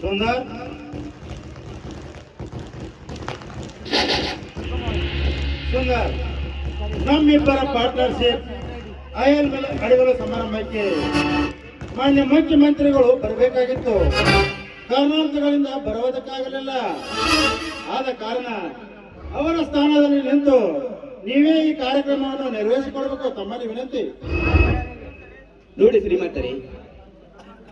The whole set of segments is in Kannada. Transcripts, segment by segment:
ಸುಂದರ್ ಸುಂದರ ನಮ್ಮಿಬ್ಬರ ಪಾರ್ಟ್ನರ್ಶಿಪ್ ಅಯಲ್ ಮೇಲೆ ಅಡಿಗಳ ಸಮಾರಂಭಕ್ಕೆ ಮಾನ್ಯ ಮುಖ್ಯಮಂತ್ರಿಗಳು ಬರಬೇಕಾಗಿತ್ತು. ಕಾರಣಾಂತರಗಳಿಂದ ಬರೋದಕ್ಕಾಗಲಿಲ್ಲ ಆದ ಕಾರಣ ಅವರ ಸ್ಥಾನದಲ್ಲಿ ನಿಂತು ನೀವೇ ಈ ಕಾರ್ಯಕ್ರಮವನ್ನು ನೆರವೇರಿಸಿಕೊಳ್ಬೇಕು ತಮ್ಮಲ್ಲಿ ವಿನಂತಿ. ನೋಡಿ ಶ್ರೀಮಂತರೇ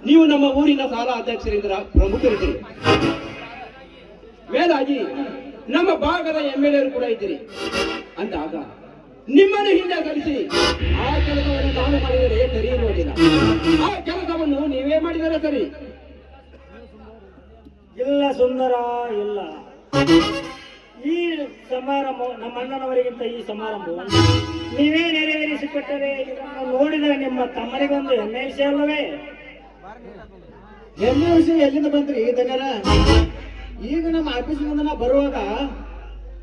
ನೀವು ನಮ್ಮ ಊರಿನ ಶಾಲಾ ಅಧ್ಯಕ್ಷರಿಂದ ಪ್ರಮುಖರಿದ್ದೀರಿ. ಮೇಲಾಗಿ ನಮ್ಮ ಭಾಗದ ಎಂ ಎಲ್ ಎರು ಕೂಡ ಇದ್ದೀರಿ. ಅಂದಾಗ ನಿಮ್ಮನ್ನು ಹಿಂದೆ ಕಳಿಸಿ, ಆ ಕೆಲಸವನ್ನು ನಾನು ಮಾಡಿದರೆ ಸರಿ ಇರುವುದಿಲ್ಲ ಆ ಕೆಲಸವನ್ನು ನೀವೇ ಮಾಡಿದರೆ ಸರಿ. ಇಲ್ಲ ಸುಂದರ, ಇಲ್ಲ. ಈ ಸಮಾರಂಭ, ನಮ್ಮ ಅಣ್ಣನವರಿಗಿಂತ ಈ ಸಮಾರಂಭ ನೀವೇ ನೆರವೇರಿಸಿಕೊಟ್ಟರೆ ನೋಡಿದರೆ ನಿಮ್ಮ ತಮ್ಮನಿಗೊಂದು ಹೆಮ್ಮೆ ವಿಷಯ ಅಲ್ಲವೇ? ಹೆಮ್ಮೆ ವಿಷಯ ಎಲ್ಲಿಂದ ಬಂದ್ರಿ ಧನ್ಯರ ಈಗ ನಮ್ಮ ಆಫೀಸ್ ಮುಂದೆ ಬರುವಾಗ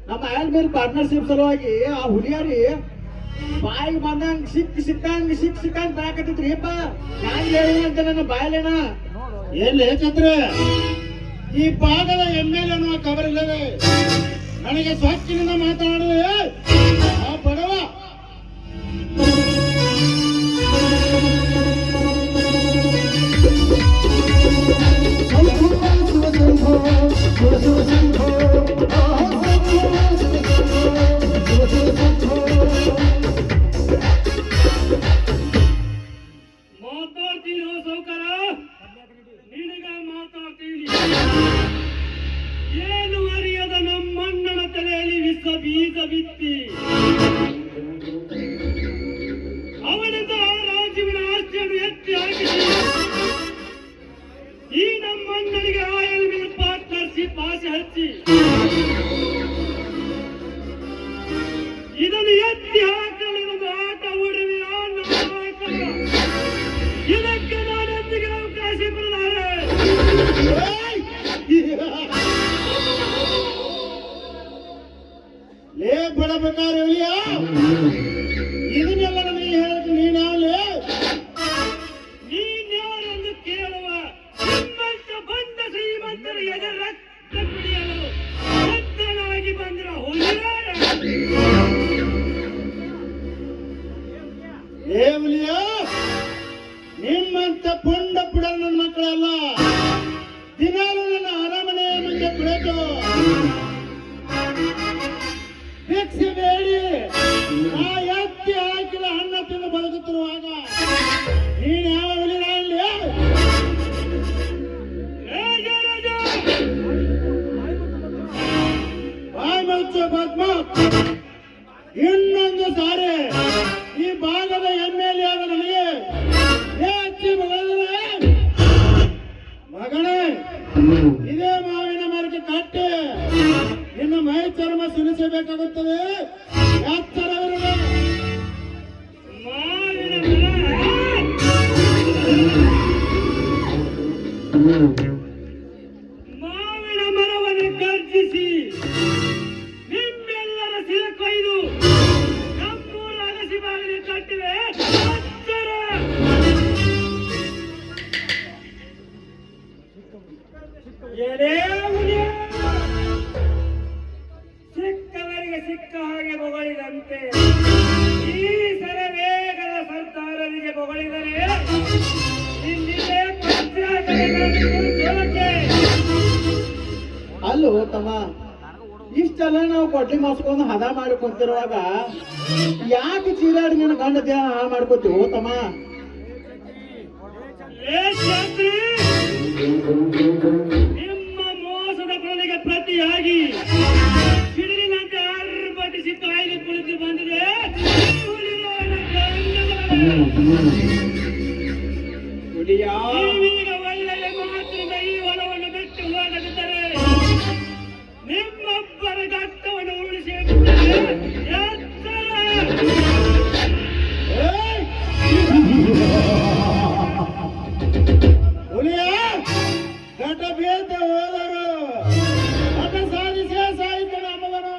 ನಮ್ಮ ಆಯಲ್ ಮೇಲೆ ಪಾರ್ಟ್ನರ್ಶಿಪ್ ಸಲುವಾಗಿ ಆ ಹುಲಿಯಾರಿ ಬಾಯಿ ಬಂದಂಗ ಸಿಕ್ ಸಿಕ್ಕಂಗ್ ಸಿಕ್ ಸಿಕ್ಕಂಗ್ ಬಾಕತ್ತಿದ್ರಿ ಅಪ್ಪ ನಾನು ಹೇಳಿ ಅಂತ ನನ್ನ ಬಾಯಲೇನ ಎಲ್ಲಿ ಚಂದ್ರ ಈ ಭಾಗದ ಎಂ ಅನ್ನುವ ಕವರ್ ಇಲ್ಲದೆ ನನಗೆ ಸ್ವಚ್ಛನಿಂದ ಮಾತನಾಡುವೆ Go, go, go, go. ಲೇ ಬಡಬೇಕಾರೆ ಹುಲಿಯ ಇದನ್ನೆಲ್ಲ ನನಗೆ ಹೇಳಕ್ಕೆ ನೀನ್ಯಾರೆಂದು ಕೇಳುವ? ನಿಮ್ಮಂತ ಬಂದ ಶ್ರೀಮಂತರ ಎದೆ ರಕ್ತ ಕುಡಿಯಲು ಬಂದಿರ ಹುಲಿಯ? ನಿಮ್ಮಂತ ಪುಂಡ ಪುಡ ನನ್ನ ಮಕ್ಕಳಲ್ಲ ಬಾಯ್ ತಮ್ಮ ಇಷ್ಟೆಲ್ಲ ನಾವು ಕೊಡ್ಲಿ ಮಾಸ್ಕೊಂಡು ಹದ ಮಾಡಿ ಕುಂತಿರುವಾಗ ಯಾಕೆ ಚೀರಾಡಿ ನಿನ್ನ ಗಂಡ ದೇಹ ಹಾಳು ಮಾಡ್ಕೋತೀವೋ ತಮ್ಮ ನಿಮ್ಮ ಮೋಸದ ಕೊಳಲಿಗೆ ಪ್ರತಿಯಾಗಿ ಸಿಡಿಲಿನಂತೆ ಆರ್ಭಟಿಸಿ ಕಾಯಿಲೆ ಕುಳಿತು ಬಂದಿದೆ. ಹುಲಿಯ ಘಟ ಬೀಳ್ತೆ ಹೋದರು. ಘಟ ಸಾಧಿಸೇ ಸಾಯಿತನ ನಮ್ಮವನು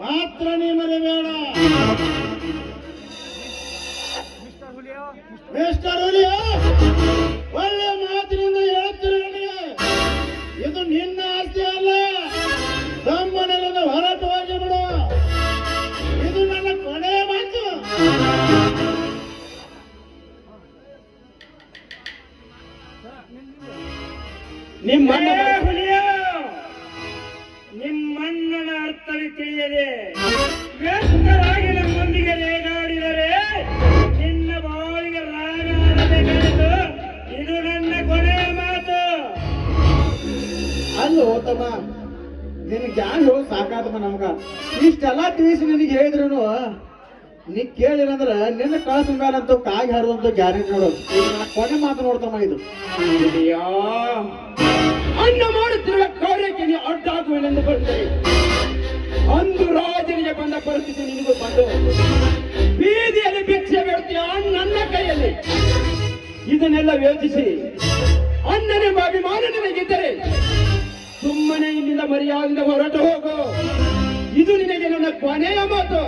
ಮಾತ್ರ ನೀ ಮರಿಬೇಡ ಮಿಸ್ಟರ್ ಹುಲಿಯೋ? ಒಳ್ಳೆ ಮಾತಿನಿಂದ ಹೇಳ್ತೀನಿ ಇದು ನಿನ್ನ ಆಸ್ತಿ ಅಲ್ಲ. ತಮ್ಮನೆಲ್ಲ ಹೊರಟು ಹೋಗಿ ಬಿಡು. ಇದು ನನ್ನ ಕೊನೆಯ ಮಾತು. ನಿಮ್ಮಣ್ಣ ಹುಲಿಯ! ನಿಮ್ಮಣ್ಣನ ಅರ್ಥವಿ ತಿಳಿಯದೆ ವ್ಯಸ್ತರಾಗಿ ನಮ್ಮೊಂದಿಗೆ ರೇಗಾಡಿದರೆ ನಿನ್ನ ಬಾಳಿಗೆ ರಾಗಾಡಬೇಕಾಯಿತು ಇದು ನನ್ನ ಕೊನೆಯ ಮಾತು. ಅಲ್ಲೋ ಹೋತಮ್ಮ ನಿನ್ ಗ್ಯಾಂಗ್ ಹೋಗಿ ಸಾಕಾತಮ್ಮ ನಮ್ಗ. ಇಷ್ಟೆಲ್ಲ ತಿಳಿಸಿ ನಿನಗೆ ಹೇಳಿದ್ರು ನೀ ಕೇಳಿರಂದ್ರ ನಿನ್ನ ಕಳ್ಸ ಮೇಲಂತೂ ಕಾಗಿ ಹಾರುವಂತ ಗ್ಯಾರಂಟಿ ನೋಡೋದು. ಕೊನೆ ಮಾತು ನೋಡ್ತಮ್ಮ ಇದು. ಅಣ್ಣ ಮಾಡುತ್ತಿರುವ ಕಾರ್ಯಕ್ಕೆ ನೀ ಅಡ್ಡಾಗುವೆನೆಂದು ಬಂದರೆ ಅಂದು ರಾಜನಿಗೆ ಬಂದ ಪರಿಸ್ಥಿತಿ ನಿನಗೂ ಬಂದು. ಬೀದಿಯಲ್ಲಿ ಭಿಕ್ಷೆ ಬೇಡ್ತೀಯ ನನ್ನ ಕೈಯಲ್ಲಿ. ಇದನ್ನೆಲ್ಲ ಯೋಚಿಸಿ. ಅನ್ನನೆಂಬ ಅಭಿಮಾನ ನಿನಗಿದ್ದರೆ ಸುಮ್ಮನೆ ಇಲ್ಲಿಂದ ಮರ್ಯಾದಿಂದ ಹೊರಟು ಹೋಗು. ಇದು ನಿನಗೆ ನನ್ನ ಕೊನೆಯ ಮಾತು.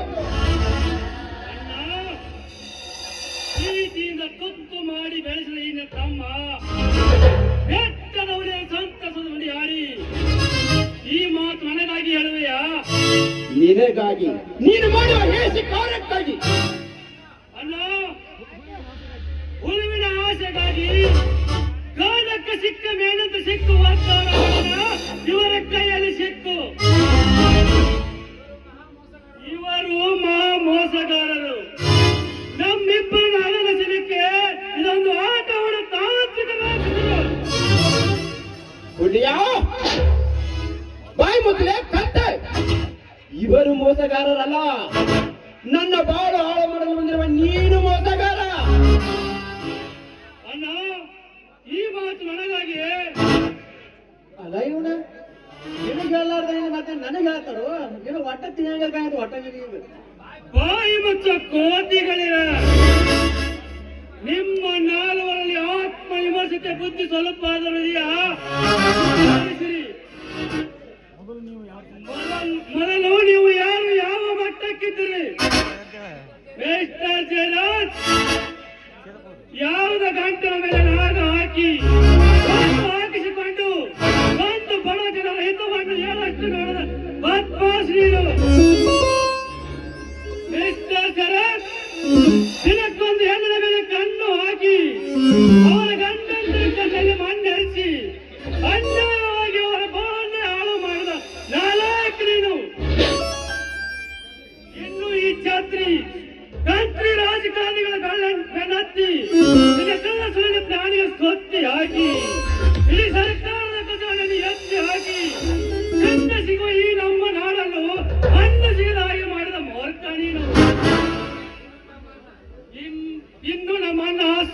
ಪ್ರೀತಿಯಿಂದ ತುತ್ತು ಮಾಡಿ ಬೆಳೆಸಿದ ಈ ತಮ್ಮ. ಆಡಿ ಈ ಮಾತು ನನಗಾಗಿ ಹೇಳುವೆಯಾ ನಿನಗಾಗಿ. ನೀನು ಮಾಡುವ ಹೇಸಿ ಕಾರ್ಯಕ್ಕಾಗಿ. ಅಲ್ಲ ಹುಳುವಿನ ಆಸೆಗಾಗಿ ಕಾಲಕ್ಕೆ ಸಿಕ್ಕ ಮೇಲಂತ ಸಿಕ್ಕ ವಾಗ್ದಾನ ಮಾಡಿದ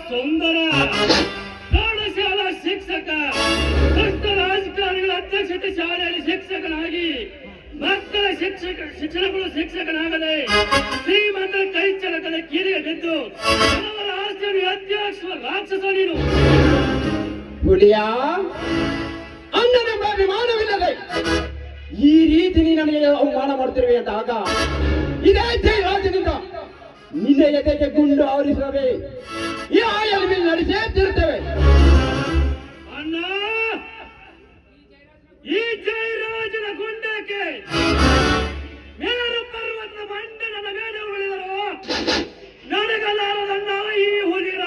ಸುಂದರ. ಪ್ರೌಢಶಾಲಾ ಶಿಕ್ಷಕ ದುಷ್ಟ ರಾಜಕಾರಣಿಗಳ ಅಧ್ಯಕ್ಷತೆ ಶಾಲೆಯಲ್ಲಿ ಶಿಕ್ಷಕನಾಗಿ, ಮಕ್ಕಳ ಶಿಕ್ಷಕ, ಶಿಕ್ಷಣಗಳು ಶಿಕ್ಷಕನಾಗದೆ, ಶ್ರೀಮಂತ ಕೈ ಚಳಕದ ಕೀರಿಗೆ ಬಿದ್ದು ಜನವರ ಆಸ್ತಿಯನ್ನು ಅಧ್ಯಕ್ಷ ರಾಕ್ಷಸ ನೀನು ಹುಲಿಯಾ ಅಣ್ಣನೆಂಬ ಅಭಿಮಾನವಿಲ್ಲದೆ ಈ ರೀತಿ ನೀ ನನಗೆ ಅವಮಾನ ಮಾಡ್ತಿರುವೆ ಅಂದಾಗ ಇದೇ ರಾಜ್ಯದಿಂದ ನಿನ್ನ ಎದೆಗೆ ಗುಂಡು ಆವರಿಸುತ್ತವೆ ಈ ಆಯಲ್ ಮಿಲ್ ನಡೆಸೇ ತಿರುತ್ತೇವೆ. ಅಣ್ಣ, ಈ ಜಯರಾಜನ ಗುಂಡಕ್ಕೆ ಮೇರು ಪರ್ವತ ಮೇಲೆ ಉಳಿದರು ನನಗಲಾರದಣ್ಣ ಈ ಹುಲಿರಾಯನ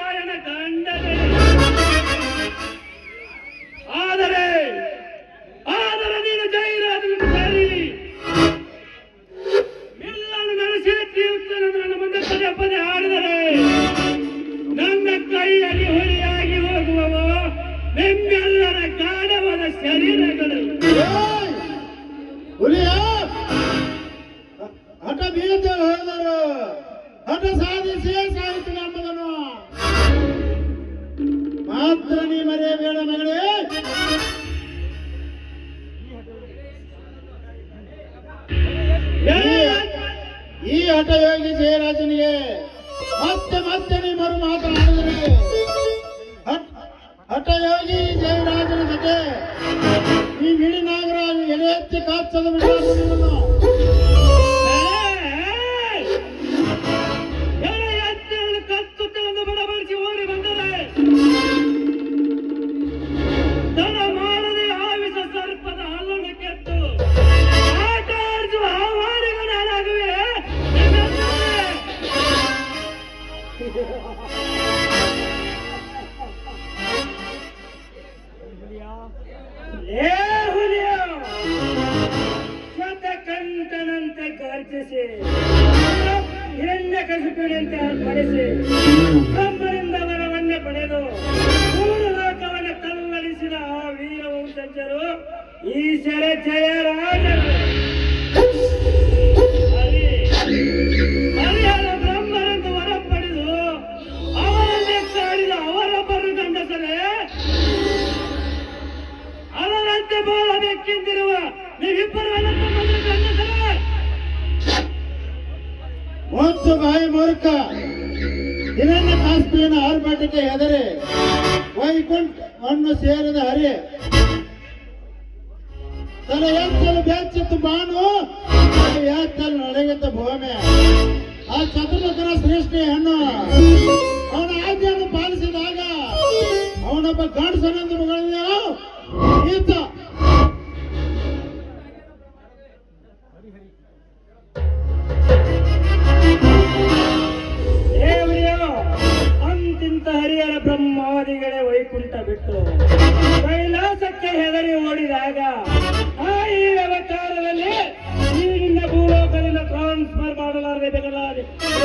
ಶತಕಂಠನಂತೆ ಎಣ್ಣೆ ಹಿರಣ್ಯ ಪಡೆಸಿ ಬ್ರಹ್ಮನಿಂದ ವರವನ್ನೇ ಪಡೆದು ಮೂರು ಲೋಕವನ್ನ ತಲ್ಲಡಿಸಿದ ಆ ವೀರ ವಂಶಜರು ಈಶ್ವರ ಜಯರಾಜರು ಹರಿ ಹರಿಹರ ವರ ಪಡೆದು ಅವರಂತೆ ಬಾಳಬೇಕೆಂದಿರುವ ನೀವಿಬ್ಬರು ಅನಂತ ಗಂಡಸರೇ. ಮುಚ್ಚು ಬಾಯಿ ಮೂರ್ಖ ಹಿರಣ್ಯ ಕಾಸ್ಪಿಯನ್ನು ಆರ್ಭಟಕ್ಕೆ ಹೆದರಿ. ವೈಕುಂಠ ಮಣ್ಣು ಸೇರಿದ ಹರಿ. ತನ್ನ ಎತ್ತಲು ಬೆಚ್ಚಿತ್ತು ಬಾನು. ತಲೆ ಎತ್ತಲು ನಡೆಗಿದ್ದ ಭೂಮಿ. ಆ ಚತುರ್ಮುಖನ ಸೃಷ್ಟಿ ಹೆಣ್ಣು. ಅವನ ಆಜ್ಞೆಯನ್ನು ಪಾಲಿಸಿದಾಗ ಅವನೊಬ್ಬ ಗಂಡಸನೆಂದು ಮಗಳಿದ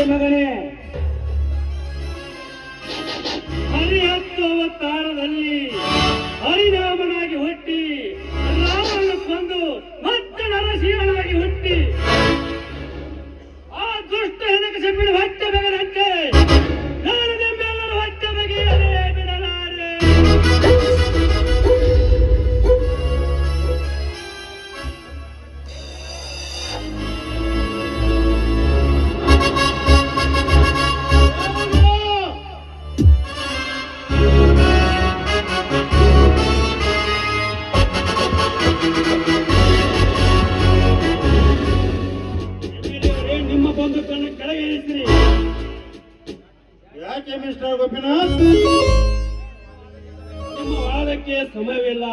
ಮಗನೇ ಹರಿಹತ್ತು ಅವತಾರದಲ್ಲಿ ಹರಿನಾಮನಾಗಿ ಹುಟ್ಟಿ ರಾಮನ ಕೊಂದು ಮತ್ತೆ ನರಸಿಂಹನಾಗಿ ಹುಟ್ಟಿ. ಆ ದುಷ್ಟ ಹೆಣಕ ಸೆಪ್ಪಿನ ಸಮಯವಿಲ್ಲ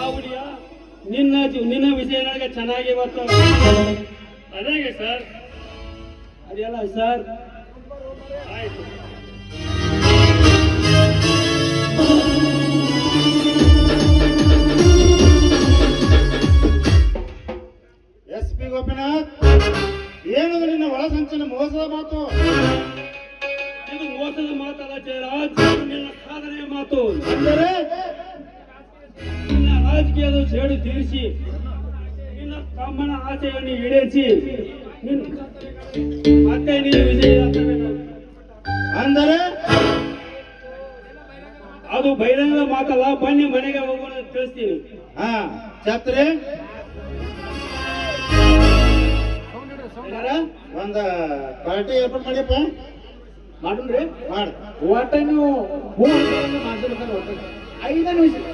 ಆ ನಿನ್ನ ನಿನ್ನ ವಿಷಯ ನನಗೆ ಚೆನ್ನಾಗಿ ಗೊತ್ತು. ಅದೇಗೆ ಸರ್? ಅದೆಲ್ಲ ಸರ್? ಆಯ್ತು. ಎಸ್ ಪಿ ಗೋಪಿನಾಥ್, ಏನು ನಿನ್ನ ಒಳಸಂಚನ ಮೋಸದ ಮಾತು? ಇದು ಮೋಸದ ಮಾತಲ್ಲ ಜಯರಾಜ್ ಸಾಧನೆಯ ಮಾತು. ಅಂದರೆ? ನಿನ್ನ ರಾಜಕೀಯದ ಸೇಡು ತೀರಿಸಿ ನಿನ್ನ ತಮ್ಮನ ಆಸೆಯನ್ನು ಈಡೇರಿಸಿ ಮತ್ತೆ ನೀನು ವಿಜಯ ಅಂದರೆ? ಅದು ಬಹಿರಂಗ ಮಾತಲ್ಲ ಬನ್ನಿ ಮನೆಗೆ ಹೋಗೋಣ ತಿಳಿಸ್ತೀನಿ. ಹಾ ಛತ್ರಿ. ಒಂದ ಪಾರ್ಟಿ ಏರ್ಪಾಟ್ ಮಾಡಿಯಪ್ಪ. ಮಾಡ್ರಿ ಮಾಡು. ಒಟ್ಟ ನೀವು ಹೂ ಮಾಡ್ತಿರ್ತಾರೆ ಒಟ್ಟ ಐದನೇ ವಿಷಯ